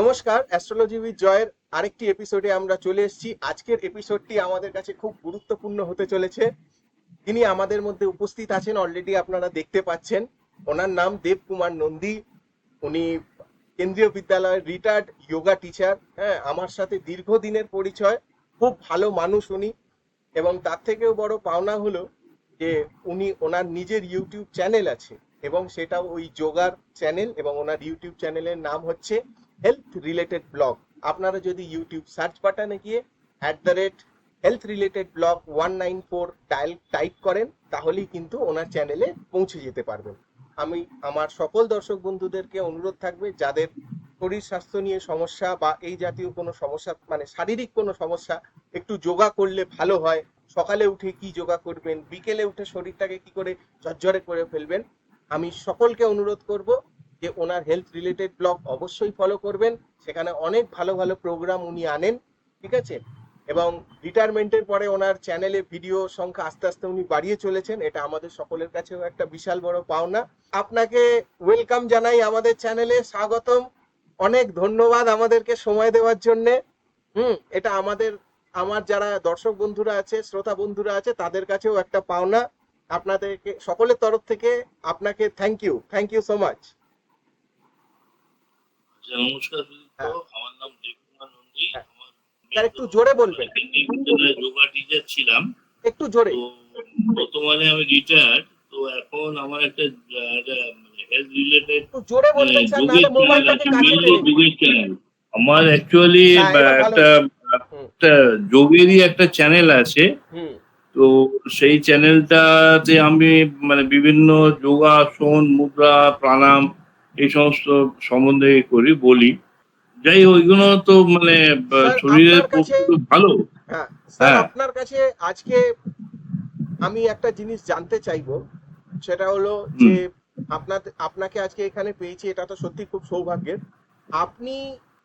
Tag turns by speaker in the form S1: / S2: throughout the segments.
S1: নমস্কার astrology with জয়ের আরেকটি এপিসোডে আমরা চলে এসেছি। আজকের এপিসোডটি আমাদের কাছে খুব গুরুত্বপূর্ণ হতে চলেছে। তিনি আমাদের মধ্যে উপস্থিত আছেন অলরেডি আপনারা দেখতে পাচ্ছেন। ওনার নাম দেব কুমার নন্দী। উনি কেন্দ্রীয় বিদ্যালয়ের রিটায়ার্ড যোগা টিচার হ্যাঁ আমার সাথে দীর্ঘদিনের পরিচয়। খুব ভালো মানুষ উনি। এবং তার থেকেও বড় পাওনা হলো যে উনি ওনার নিজের ইউটিউব চ্যানেল আছে। এবং সেটা ওই যোগার চ্যানেল এবং ওনার ইউটিউব চ্যানেলের নাম হচ্ছে হেলথ রিলেটেড ব্লগ আপনারা যদি ইউটিউব সার্চ বাটনে গিয়ে at the rate health related blog one nine four dial type করেন, তাহলেই কিন্তু ওনার চ্যানেলে পৌঁছে যেতে পারবেন। আমি, আমার সকল দর্শক বন্ধুদেরকে অনুরোধ থাকবে, যাদের শরীর স্বাস্থ্য নিয়ে সমস্যা বা এই জাতীয় কোনো সমস্যা মানে শারীরিক কোনো সমস্যা, একটু যোগা করলে ভালো হয়। সকালে উঠে কি যোগা করবেন? বিকেলে উঠে শরীরটাকে কি করে ঝরঝরে করে ফেলবেন? আমি সকলকে অনুরোধ করব যে ওনার হেলথ রিলেটেড ব্লগ অবশ্যই ফলো করবেন। সেখানে অনেক ভালো ভালো প্রোগ্রাম উনি আনেন, ঠিক আছে? এবং রিটায়ারমেন্টের পরে ওনার চ্যানেলে ভিডিও সংখ্যা আস্তে আস্তে উনি বাড়িয়ে চলেছেন, এটা আমাদের সকলের কাছেও একটা বিশাল বড় পাওনা। আপনাকে ওয়েলকাম জানাই আমাদের চ্যানেলে স্বাগতম। অনেক ধন্যবাদ আমাদেরকে সময় দেওয়ার জন্য। হুম, এটা আমাদের, আমার যারা দর্শক বন্ধুরা আছে, শ্রোতা বন্ধুরা আছে, তাদের কাছেও একটা পাওনা। আপনাদেরকে, সকলের তরফ থেকে আপনাকে thank you thank you so much
S2: নমস্কার
S1: হ্যাঁ।
S2: আমার নাম দেবকুমার নন্দী
S1: হ্যাঁ।
S2: আমার
S1: একটু জোরে বলবেন।
S2: যোগা টিচার ছিলাম।
S1: একটু জোরে।
S2: বর্তমানে আমি রিটায়ার্ড তো এখন আমার একটা হেলথ রিলেটেড
S1: জোরে বলবেন স্যার নাহলে মোবাইলটাকে কাছে
S2: চ্যানেল আমার অ্যাকচুয়ালি। একটা একটা যোগেরই একটা চ্যানেল আছে। তো সেই চ্যানেলটাতে আমি মানে বিভিন্ন যোগাসন মুদ্রা প্রাণায়াম এই সমস্ত সম্বন্ধে করি বলি। যাই ওইগুলো তো মানে শরীরের পক্ষে ভালো।
S1: হ্যাঁ
S2: হ্যাঁ।
S1: আপনার কাছে আজকে আমি একটা জিনিস জানতে চাইব। সেটা হলো যে আপনার আপনাকে আজকে এখানে পেয়েছি এটা তো সত্যি খুব সৌভাগ্যের। আপনি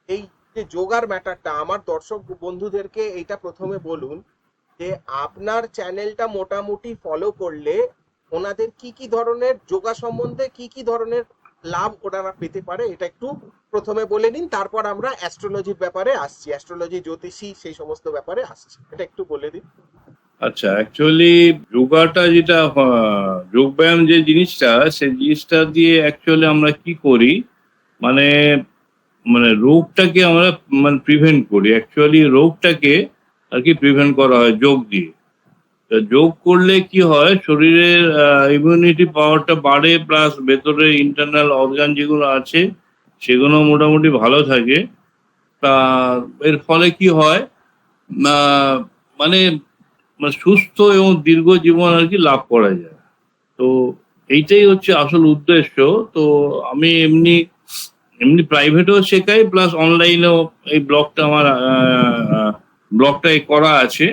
S1: এই যে যোগার ম্যাটারটা আমার দর্শক বন্ধুদেরকে এইটা প্রথমে বলুন যে আপনার চ্যানেলটা মোটামুটি ফলো করলে ওনাদের কি কি ধরনের যোগা সম্বন্ধে কি কি ধরনের লাভ ওনারা পেতে পারে, এটা একটু প্রথমে বলে নিন, তারপর আমরা অ্যাস্ট্রোলজির ব্যাপারে আসছি অ্যাস্ট্রোলজি জ্যোতিষী, সেই সমস্ত ব্যাপারে আসছি, এটা একটু বলে দিন।
S2: আচ্ছা অ্যাকচুয়ালি যোগাটা যেটা যোগব্যায়াম যে জিনিসটা, সেই জিনিসটা দিয়ে অ্যাকচুয়ালি আমরা কি করি মানে মানে রোগটাকে আমরা মানে প্রিভেন্ট করি। অ্যাকচুয়ালি রোগটাকে আর কি প্রিভেন্ট করা হয় যোগ দিয়ে। যোগ করলে কি হয়? শরীরের ইমিউনিটি পাওয়ারটা বাড়ে প্লাস ভেতরে ইন্টারনাল অর্গান যেগুলো আছে সেগুলো মোটামুটি ভালো থাকে। তা এর ফলে কি হয়? আহ, মানে মানে সুস্থ এবং দীর্ঘ জীবন আর কি লাভ করা যায়। তো এইটাই হচ্ছে আসল উদ্দেশ্য। তো আমি এমনি এমনি প্রাইভেটেও শেখাই প্লাস অনলাইনেও এই ব্লগটা আমার ব্লগটাই করা আছে।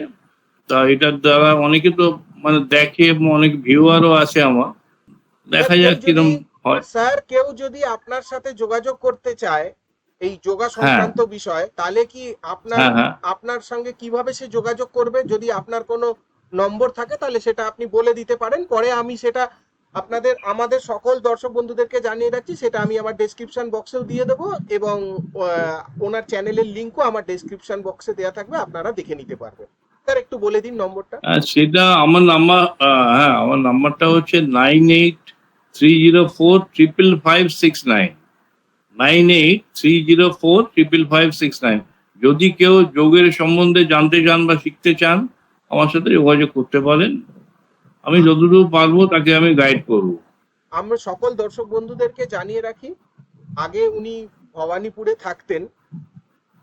S2: তা এটার দ্বারা অনেকে তো মানে দেখে অনেক ভিউয়ারও আছে আমার। দেখা যাক কিরম হয়।
S1: স্যার কেউ যদি আপনার সাথে যোগাযোগ করতে চায় এই যোগা সংক্রান্ত বিষয় তাহলে কি আপনার
S2: হ্যাঁ হ্যাঁ।
S1: আপনার সঙ্গে কীভাবে সে যোগাযোগ করবে? যদি আপনার কোনো নম্বর থাকে তাহলে সেটা আপনি বলে দিতে পারেন। পরে আমি সেটা আপনাদের আমাদের সকল দর্শক বন্ধুদেরকে জানিয়ে রাখছি। সেটা আমি আমার ডেসক্রিপশন বক্সেও দিয়ে দেবো এবং ওনার চ্যানেলের লিঙ্কও আমার ডেসক্রিপশন বক্সে দেওয়া থাকবে। আপনারা দেখে নিতে পারবেন। স্যার একটু বলে দিন নম্বরটা।
S2: সেটা আমার নাম্বার হ্যাঁ আমার নাম্বারটা হচ্ছে nine eight three zero four triple five six nine. Nine eight three zero four triple five six nine. যদি কেউ যোগের সম্বন্ধে জানতে চান বা শিখতে চান আমার সাথে যোগাযোগ করতে পারেন। আমি যতটুকু পারব তাকে আমি গাইড করব।
S1: আমরা সকল দর্শক বন্ধুদেরকে জানিয়ে রাখি আগে উনি ভবানীপুরে থাকতেন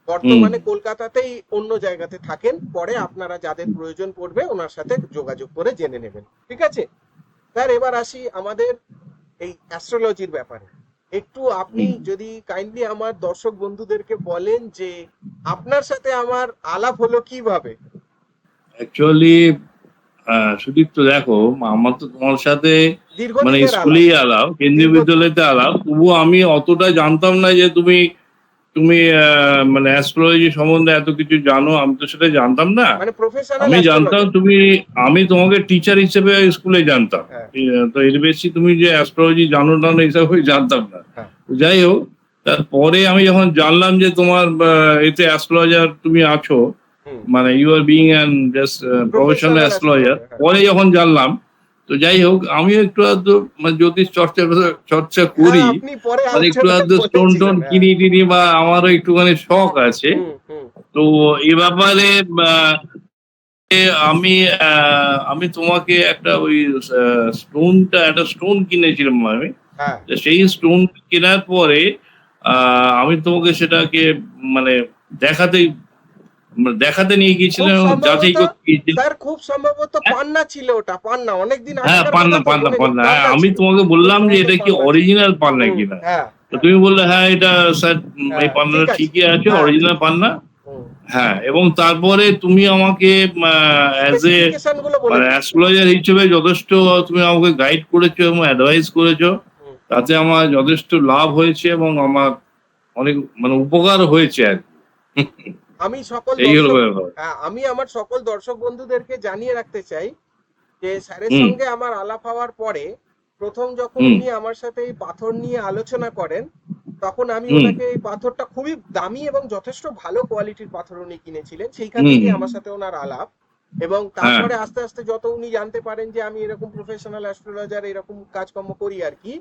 S1: বর্তমানে কলকাতাতেই অন্য জায়গাতে থাকেন পরে আপনারা যাদের প্রয়োজন পড়বে ওনার সাথে যোগাযোগ করে জেনে নেবেন। ঠিক আছে? স্যার এবার আসি আমাদের এই অ্যাস্ট্রোলজির ব্যাপারে। একটু আপনি যদি কাইন্ডলি আমার দর্শক বন্ধুদেরকে বলেন যে আপনার সাথে আমার আলাপ হলো কীভাবে?
S2: অ্যাকচুয়ালি সুদীপ্ত দেখো আমার তো তোমার সাথে মানে স্কুলেই আলাপ কেন্দ্রীয় বিদ্যালয়তে আলাপ তবুও আমি অতটা জানতাম না যে তুমি তুমি মানে অ্যাস্ট্রোলজি সম্বন্ধে এত কিছু জানো আমি তো সেটা জানতাম না
S1: মানে
S2: আমি জানতাম তুমি আমি তোমাকে টিচার হিসেবে স্কুলে জানতাম
S1: হ্যাঁ।
S2: তো এর বেশি তুমি যে অ্যাস্ট্রোলজি জানো না আমি জানতাম না
S1: হ্যাঁ।
S2: যাই হোক তারপরে আমি যখন জানলাম যে তোমার এতে অ্যাস্ট্রোলজার তুমি আছো মানে you are being and just professional astrologer. পরে যখন জানলাম তো যাই হোক আমিও একটু আধটু মানে জ্যোতিষ চর্চা চর্চা করি।
S1: হ্যাঁ,
S2: মানে একটু আধটু স্টোন টোন। কিনি টিনি বা আমারও একটুখানি শখ আছে। তো এ ব্যাপারে আমি আমি তোমাকে একটা ওই স্টোনটা একটা স্টোন কিনেছিলাম আমি।
S1: হ্যাঁ।
S2: সেই স্টোন কেনার পরে আহ, আমি তোমাকে সেটাকে মানে দেখাতে দেখাতে নিয়ে গিয়েছিলাম
S1: খুব
S2: যাচাই করতে
S1: স্যার খুব সম্ভবত পান্না ছিল ওটা পান্না। অনেকদিন
S2: হ্যাঁ পান্না পান্না পান্না। হ্যাঁ আমি তোমাকে বললাম যে এটা কি অরিজিনাল পান্না কিনা?
S1: হ্যাঁ।
S2: তো তুমি বললে হ্যাঁ এটা স্যার এই
S1: হ্যাঁ,
S2: পান্নাটা ঠিকই আছে
S1: হ্যাঁ।
S2: অরিজিনাল পান্না। হ্যাঁ এবং তারপরে তুমি আমাকে অ্যাজ এ মানে অ্যাস্ট্রোলজার হিসেবে যথেষ্ট তুমি আমাকে গাইড করেছ এবং অ্যাডভাইস করেছ। তাতে আমার যথেষ্ট লাভ হয়েছে এবং আমার অনেক মানে উপকার হয়েছে আর কি।
S1: আমি সকল হ্যাঁ, আমি আমার সকল দর্শক বন্ধুদেরকে জানিয়ে রাখতে চাই যে স্যারের সঙ্গে আমার আলাপ হওয়ার পরে প্রথম যখন উনি আমার সাথে এই পাথর নিয়ে আলোচনা করেন তখন আমি ওনাকে এই পাথরটা খুবই দামি এবং যথেষ্ট ভালো কোয়ালিটির পাথর উনি কিনেছিলেন। সেইখান থেকে আমার সাথে ওনার আলাপ এবং তারপরে আস্তে আস্তে যত উনি জানতে পারেন যে আমি এরকম প্রফেশনাল অ্যাস্ট্রোলজার এরকম কাজকর্ম করি আর কি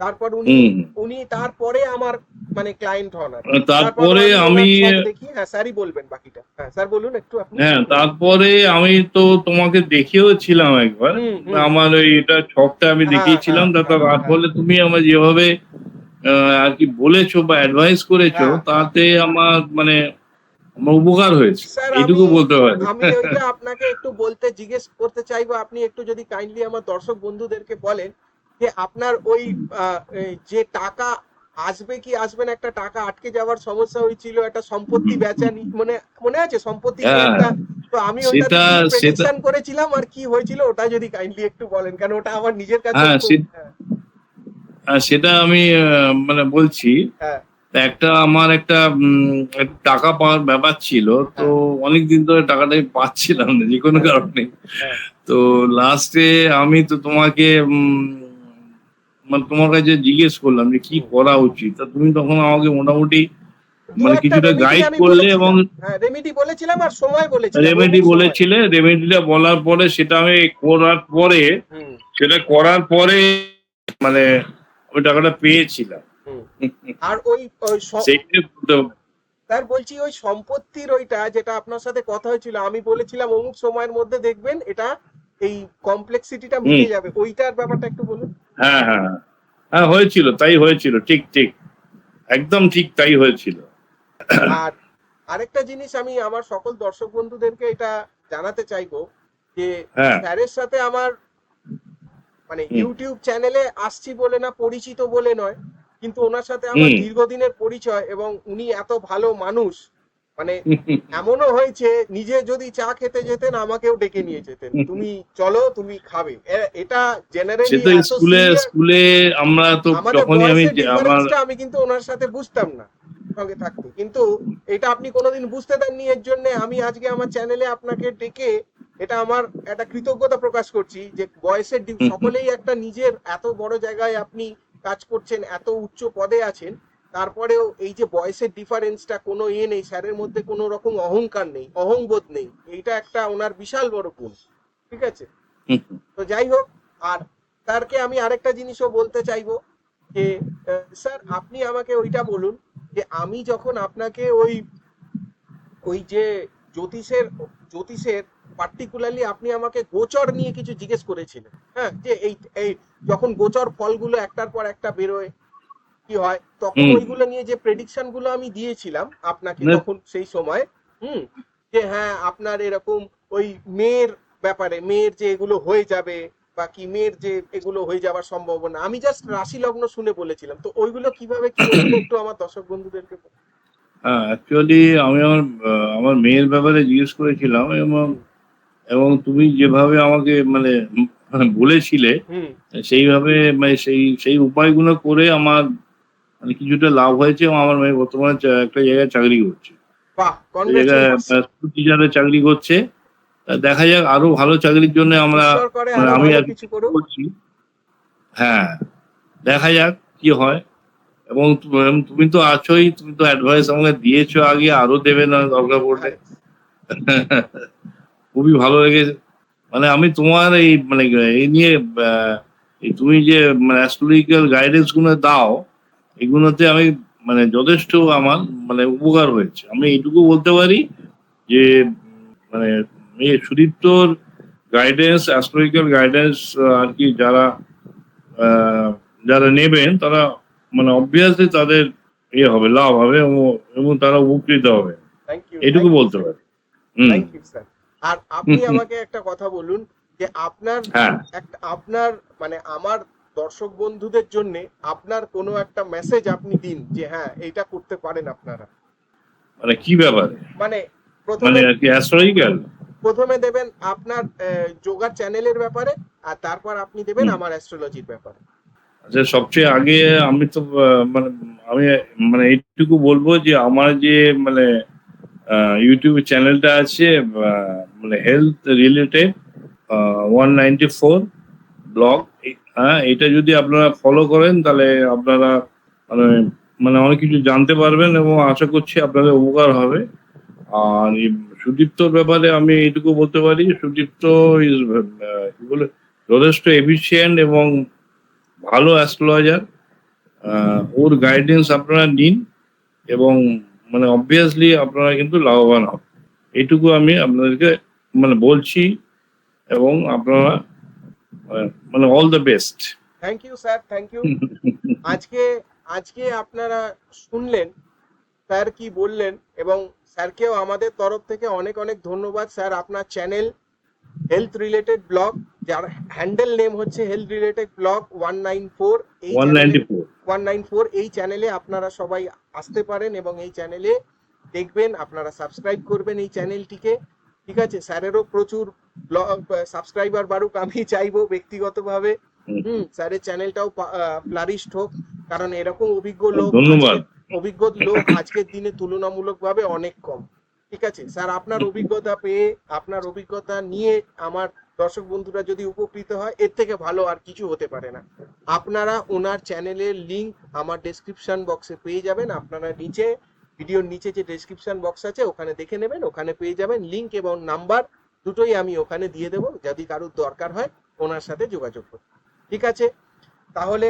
S1: তারপর উনি উনি তারপরে আমার মানে ক্লায়েন্ট হন
S2: তারপরে আমি
S1: দেখি। হ্যাঁ স্যারই বলবেন বাকিটা। হ্যাঁ স্যার বলুন একটু আপনি।
S2: হ্যাঁ তারপরে আমি তো তোমাকে দেখেও ছিলাম একবার। আমার ওই এটা ছকটা আমি
S1: হ্যাঁ,
S2: দেখিয়েছিলাম।
S1: হ্যাঁ,
S2: তারপর
S1: হ্যাঁ,
S2: রাত বলে তুমি আমার যেভাবে আর কি বলেছ বা অ্যাডভাইস করেছ তাতে আমার মানে আমার উপকার হয়েছে। এইটুকু বলতে পারি
S1: আমি ওইটা আপনাকে একটু বলতে জিজ্ঞেস করতে চাইব আপনি একটু যদি কাইন্ডলি আমার দর্শক বন্ধুদেরকে বলেন যে আপনার ওই যে টাকা আসবে কি আসবে না একটা টাকা আটকে যাওয়ার সমস্যা হয়েছিল একটা সম্পত্তি বেচানি মনে মনে আছে? সম্পত্তি
S2: হ্যাঁ,
S1: তো আমি ওটা প্রেডিকশন করেছিলাম আর কি হয়েছিল ওটা যদি কাইন্ডলি একটু বলেন কারণ ওটা আমার নিজের কাছে
S2: হ্যাঁ,
S1: হ্যাঁ,
S2: সেটা আমি মানে বলছি। একটা আমার একটা টাকা পাওয়ার ব্যাপার ছিল তো অনেকদিন ধরে টাকাটা আমি পাচ্ছিলাম না যে কোনো কারণে। তো লাস্টে আমি তো তোমাকে মানে তোমার কাছে জিজ্ঞেস করলাম যে কি করা উচিত? তা তুমি তখন আমাকে মোটামুটি মানে কিছুটা গাইড করলে এবং
S1: রেমেডি বলেছিলাম আর সময় বলেছিলাম।
S2: রেমেডি বলেছিলে রেমেডিটা বলার পরে সেটা আমি করার পরে সেটা করার পরে মানে ওই টাকাটা পেয়েছিলাম।
S1: আর ওই স্যার বলছি ওই সম্পত্তির ওইটা যেটা আপনার সাথে কথা হয়েছিল আমি বলেছিলাম অমুক সময়ের মধ্যে দেখবেন এটা এই কমপ্লেক্সিটিটা মিটে যাবে। ওইটার ব্যাপারটা একটু বলুন।
S2: হ্যাঁ হ্যাঁ হ্যাঁ। হ্যাঁ হয়েছিল তাই হয়েছিল ঠিক ঠিক। একদম ঠিক তাই হয়েছিল।
S1: আর আরেকটা জিনিস আমি আমার সকল দর্শক বন্ধুদেরকে এটা জানাতে চাইব যে
S2: হ্যাঁ।
S1: স্যারের সাথে আমার মানে ইউটিউব চ্যানেলে আসছি বলে না পরিচিত বলে নয় কিন্তু ওনার সাথে আমার দীর্ঘদিনের পরিচয় এবং উনি এত ভালো মানুষ মানে এমনও হয়েছে নিজে যদি চা খেতে যেতেন আমাকেও ডেকে নিয়ে যেতেন। তুমি চলো তুমি খাবে। এটা জেনারেলি
S2: স্কুলে স্কুলে আমরা তো যখনই আমি আমার
S1: আমি কিন্তু ওনার সাথে বুঝতাম না সঙ্গে থাকতে। কিন্তু এটা আপনি কোনোদিন বুঝতে দেননি এর জন্য আমি আজকে আমার চ্যানেলে আপনাকে ডেকে এটা আমার একটা কৃতজ্ঞতা প্রকাশ করছি যে বয়সের সকলেই একটা নিজের এত বড় জায়গায় আপনি কাজ করছেন এত উচ্চ পদে আছেন। তারপরেও এই যে বয়সের ডিফারেন্সটা কোনো ইয়ে নেই স্যারের মধ্যে কোনো রকম অহংকার নেই অহংবোধ নেই এইটা একটা ওনার বিশাল বড় গুণ ঠিক আছে? তো যাই হোক আর স্যারকে আমি আরেকটা জিনিসও বলতে চাইব যে স্যার আপনি আমাকে ওইটা বলুন যে আমি যখন আপনাকে ওই ওই যে জ্যোতিষের জ্যোতিষের পার্টিকুলারলি আপনি আমাকে গোচর নিয়ে কিছু জিজ্ঞেস করেছিলেন হ্যাঁ? যে এই এই যখন গোচর ফলগুলো একটার পর একটা বেরোয় কি হয় তখন ওইগুলো নিয়ে যে প্রেডিকশনগুলো আমি দিয়েছিলাম আপনাকে তখন সেই সময় হুম যে হ্যাঁ আপনার এরকম ওই মেয়ের ব্যাপারে মেয়ের যে এগুলো হয়ে যাবে বা কি মেয়ের যে এগুলো হয়ে যাওয়ার সম্ভাবনা আমি জাস্ট রাশি লগ্ন শুনে বলেছিলাম। তো ওইগুলো কীভাবে কি একটু আমার দর্শক বন্ধুদেরকে
S2: হ্যাঁ অ্যাকচুয়ালি আমি আমার আমার মেয়ের ব্যাপারে জিজ্ঞেস করেছিলাম এবং এবং তুমি যেভাবে আমাকে মানে বলেছিলে
S1: হুম।
S2: সেইভাবে মানে সেই সেই উপায়গুলো করে আমার মানে কিছুটা লাভ হয়েছে এবং আমার মেয়ে বর্তমানে একটা জায়গায় চাকরি করছে।
S1: বাহ
S2: সেই জায়গায়
S1: কনগ্রাচুলেশন
S2: স্কুল টিচারে চাকরি করছে। দেখা যাক আরও ভালো চাকরির জন্য আমরা মানে আমি আর
S1: কিছু
S2: করছি। হ্যাঁ দেখা যাক কি হয়। এবং তুমি তো আছোই তুমি তো অ্যাডভাইস আমাকে দিয়েছ আগে আরও দেবে না দরকার পড়লে। খুবই ভালো লেগেছে। মানে আমি তোমার এই মানে এই নিয়ে তুমি যে অ্যাস্ট্রোলজিক্যাল গাইডেন্সগুলো দাও এগুলোতে আমি মানে যথেষ্ট আমার মানে উপকার হয়েছে। আমি এইটুকু বলতে পারি যে মানে এই সুদীপ্তর গাইডেন্স অ্যাস্ট্রোলজিক্যাল গাইডেন্স আর কি যারা যারা নেবেন তারা মানে অবভিয়াসলি তাদের ইয়ে হবে লাভ হবে এবং- তারা উপকৃত হবে। এটুকু বলতে পারি।
S1: আর আপনি আমাকে একটা কথা বলুন যে আপনার
S2: হ্যাঁ।
S1: একটা আপনার মানে আমার দর্শক বন্ধুদের জন্য আপনার কোনো একটা মেসেজ আপনি দিন যে হ্যাঁ এটা করতে পারেন আপনারা।
S2: মানে কি ব্যাপারে?
S1: মানে
S2: মানে
S1: প্রথমে
S2: আর কি অ্যাস্ট্রোলজিক্যাল
S1: প্রথমে দেবেন আপনার যোগা চ্যানেলের ব্যাপারে আর তারপর আপনি দেবেন আমার অ্যাস্ট্রোলজির ব্যাপারে।
S2: আচ্ছা সবচেয়ে আগে আমি তো মানে আমি মানে এইটুকু বলব যে আমার যে মানে ইউটিউব চ্যানেলটা আছে মানে health related one ninety four blog হ্যাঁ এটা যদি আপনারা ফলো করেন, তাহলে আপনারা মানে মানে অনেক কিছু জানতে পারবেন এবং আশা করছি আপনাদের উপকার হবে। আর সুদীপ্তর ব্যাপারে আমি এইটুকু বলতে পারি, সুদীপ্ত ইজ বলে, যথেষ্ট এফিসিয়েন্ট এবং ভালো অ্যাস্ট্রোলজার ওর গাইডেন্স আপনারা নিন এবং মানে অবভিয়াসলি আপনারা কিন্তু লাভবান হবেন এইটুকু আমি আপনাদেরকে মানে বলছি এবং আপনারা মানে all the best
S1: thank you sir thank you আজকে আজকে আপনারা শুনলেন স্যার কি বললেন এবং স্যারকেও আমাদের তরফ থেকে অনেক অনেক ধন্যবাদ স্যার আপনার চ্যানেল হেলথ রিলেটেড ব্লগ যার হ্যান্ডেল নেম হচ্ছে health related blog one nine four
S2: one
S1: nine four এই চ্যানেলে আপনারা সবাই আসতে পারেন এবং এই চ্যানেলে দেখবেন আপনারা সাবস্ক্রাইব করবেন এই চ্যানেলটিকে ঠিক আছে? স্যারেরও প্রচুর সাবস্ক্রাইবার বাড়ুক আমি চাইব ব্যক্তিগতভাবে।
S2: হুম।
S1: স্যারের চ্যানেলটাও ফ্লারিস্ট হোক কারণ এরকম অভিজ্ঞ লোক
S2: ধন্যবাদ।
S1: অভিজ্ঞ লোক আজকের দিনে তুলনামূলকভাবে অনেক কম। ঠিক আছে? স্যার আপনার অভিজ্ঞতা পেয়ে আপনার অভিজ্ঞতা নিয়ে আমার দর্শক বন্ধুরা যদি উপকৃত হয় এর থেকে ভালো আর কিছু হতে পারে না। আপনারা ওনার চ্যানেলের লিংক আমার ডেসক্রিপশন বক্সে পেয়ে যাবেন। আপনারা নিচে ভিডিওর নিচে যে ডেসক্রিপশন বক্স আছে, ওখানে দেখে নেবেন, ওখানে পেয়ে যাবেন লিংক এবং নাম্বার দুটোই আমি ওখানে দিয়ে দেবো, যদি কারোর দরকার হয়, ওনার সাথে যোগাযোগ করতে ঠিক আছে? তাহলে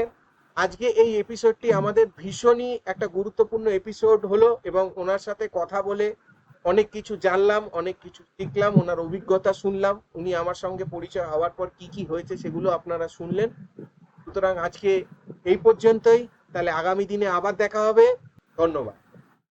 S1: আজকে এই এপিসোডটি আমাদের ভীষণই একটা গুরুত্বপূর্ণ এপিসোড হলো এবং ওনার সাথে কথা বলে অনেক কিছু জানলাম, অনেক কিছু শিখলাম, ওনার অভিজ্ঞতা শুনলাম, উনি আমার সঙ্গে পরিচয় হওয়ার পর কি কি হয়েছে সেগুলো আপনারা শুনলেন। সুতরাং আজকে এই পর্যন্তই, তাহলে আগামী দিনে আবার দেখা হবে। ধন্যবাদ।